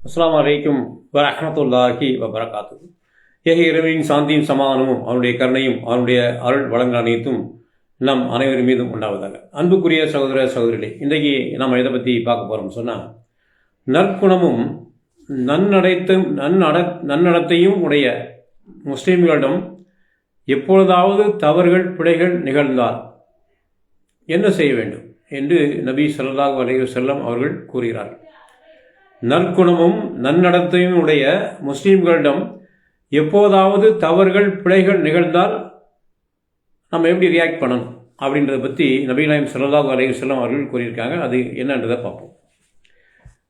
அஸ்லாம் வலைக்கும் வரஹமத்துல்லாஹி வபரகாத்து ஏக இறைவனின் சாந்தியும் சமாதானமும் அவனுடைய கருணையும் அவனுடைய அருள் வளங்கள் அனைத்தும் நம் அனைவரும் மீதும் உண்டாவதாக. அன்புக்குரிய சகோதர சகோதரிகளே இன்றைக்கு நாம் எதை பற்றி பார்க்க போகிறோம் சொன்னால் நற்குணமும் நன்னடைத்தும் நன்னட நன்னடத்தையும் உடைய முஸ்லீம்களிடம் எப்பொழுதாவது தவறுகள் பிழைகள் நிகழ்ந்தால் என்ன செய்ய வேண்டும்? என்று நபி ஸல்லல்லாஹு அலைஹி செல்லம் அவர்கள் கூறுகிறார்கள். நற்குணமும் நன்னடத்தையும் உடைய முஸ்லீம்களிடம் எப்போதாவது தவறுகள் பிழைகள் நிகழ்ந்தால் நம்ம எப்படி ரியாக்ட் பண்ணணும் அப்படின்றத பற்றி நபிநாயம் ஸல்லல்லாஹு அலைஹி செல்லம் அவர்கள் கூறியிருக்காங்க. அது என்னன்றதை பார்ப்போம்.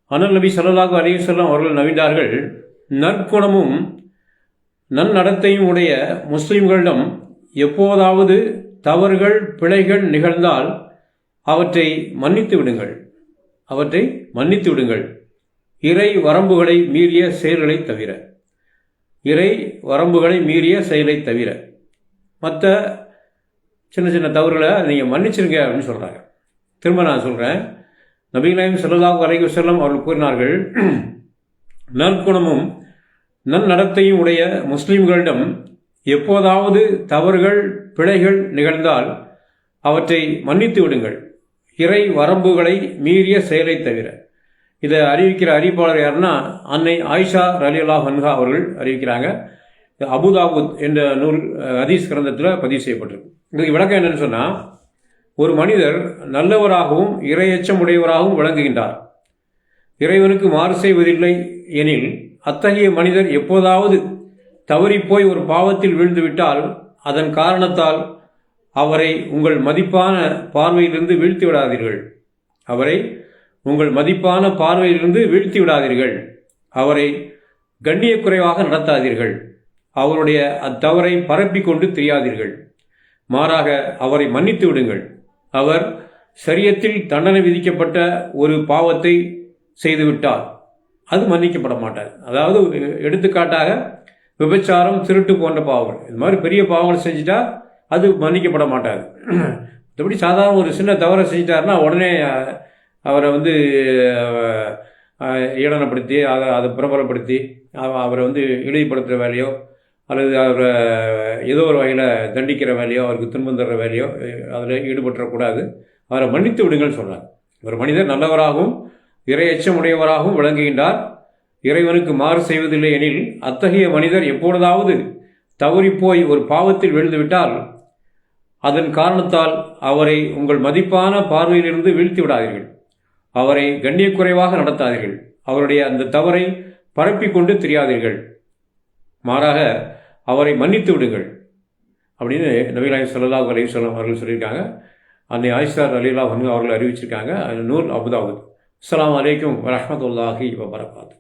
அனல் நபி ஸல்லல்லாஹு அலைஹி செல்லம் அவர்கள் நவிந்தார்கள் நற்குணமும் நன்னடத்தையும் உடைய முஸ்லீம்களிடம் எப்போதாவது தவறுகள் பிழைகள் நிகழ்ந்தால் அவற்றை மன்னித்து விடுங்கள். அவற்றை மன்னித்து விடுங்கள். இறை வரம்புகளை மீறிய செயல்களை தவிர. இறை வரம்புகளை மீறிய செயலை தவிர. மற்ற சின்ன சின்ன தவறுகளை நீங்கள் மன்னிச்சிருங்க அப்படின்னு சொல்கிறாங்க திரும்ப நான் சொல்கிறேன் நபிகளாயும் செல்லலாக அலைஹி செல்லும் அவர்கள் கூறினார்கள் நற்குணமும் நன்னடத்தையும் உடைய முஸ்லீம்களிடம் எப்போதாவது தவறுகள் பிழைகள் நிகழ்ந்தால் அவற்றை மன்னித்து விடுங்கள். இறை வரம்புகளை மீறிய செயலை தவிர. இதை அறிவிக்கிற அறிவிப்பாளர் யாருன்னா அன்னை ஆயிஷா ரலியல்லாஹ் ஹன்ஹா அவர்கள் அறிவிக்கிறாங்க. அபுதாபுத் என்ற நூல் ஹதீஸ் கிரந்தத்தில் பதிவு செய்யப்பட்டிருக்கு. இதுக்கு விளக்கம் என்னன்னு சொன்னால் ஒரு மனிதர் நல்லவராகவும் இறையச்சம் உடையவராகவும் விளங்குகின்றார். இறைவனுக்கு மாறு செய்வதில்லை எனில் அத்தகைய மனிதர் எப்போதாவது தவறிப்போய் ஒரு பாவத்தில் விழுந்துவிட்டால் அதன் காரணத்தால் அவரை உங்கள் மதிப்பான பார்வையிலிருந்து வீழ்த்தி விடாதீர்கள் அவரை உங்கள் மதிப்பான பார்வையிலிருந்து வீழ்த்தி விடாதீர்கள் அவரை கண்ணியக்குறைவாக நடத்தாதீர்கள். அவருடைய அத்தவறை பரப்பிக்கொண்டு தெரியாதீர்கள். மாறாக அவரை மன்னித்து விடுங்கள். அவர் சரியத்தில் தண்டனை விதிக்கப்பட்ட ஒரு பாவத்தை செய்துவிட்டார். அது மன்னிக்கப்பட மாட்டார். அதாவது எடுத்துக்காட்டாக விபச்சாரம் திருட்டு போன்ற பாவங்கள். இது மாதிரி பெரிய பாவங்கள் செஞ்சுட்டா அது மன்னிக்கப்பட மாட்டார் மற்றபடி சாதாரண ஒரு சின்ன தவறை செஞ்சிட்டாருன்னா உடனே அவரை வந்து ஈடனப்படுத்தி அதை அதை பிரபலப்படுத்தி அவரை வந்து இழிவுபடுத்துகிற வேலையோ அல்லது அவரை ஏதோ ஒரு வகையில் தண்டிக்கிற வேலையோ அவருக்கு துன்பம் தர்ற வேலையோ அதில் ஈடுபட்டுறக்கூடாது. அவரை மன்னித்து விடுங்கள் சொன்னார் ஒரு மனிதர் நல்லவராகவும் இறை உடையவராகவும் விளங்குகின்றார். இறைவனுக்கு மாறு செய்வதில்லை எனில் அத்தகைய மனிதர் எப்பொழுதாவது தவறிப்போய் ஒரு பாவத்தில் விழுந்துவிட்டால் அதன் காரணத்தால் அவரை உங்கள் மதிப்பான பார்வையிலிருந்து வீழ்த்தி விடாதீர்கள். அவரை கண்ணியக்குறைவாக நடத்தாதீர்கள். அவருடைய அந்த தவறை பரப்பிக்கொண்டு தெரியாதீர்கள். மாறாக அவரை மன்னித்து விடுங்கள். அப்படின்னு நபிலாய் அலி அலிஸ்லாம் அவர்கள் சொல்லியிருக்காங்க. அன்னை ஆயிஷார் அலிலா அவர்கள் அறிவிச்சிருக்காங்க. நூல் அபுதாபுத் அஸ்லாம் வலைக்கம் வரமத்துல்லாஹி வபரகாத்து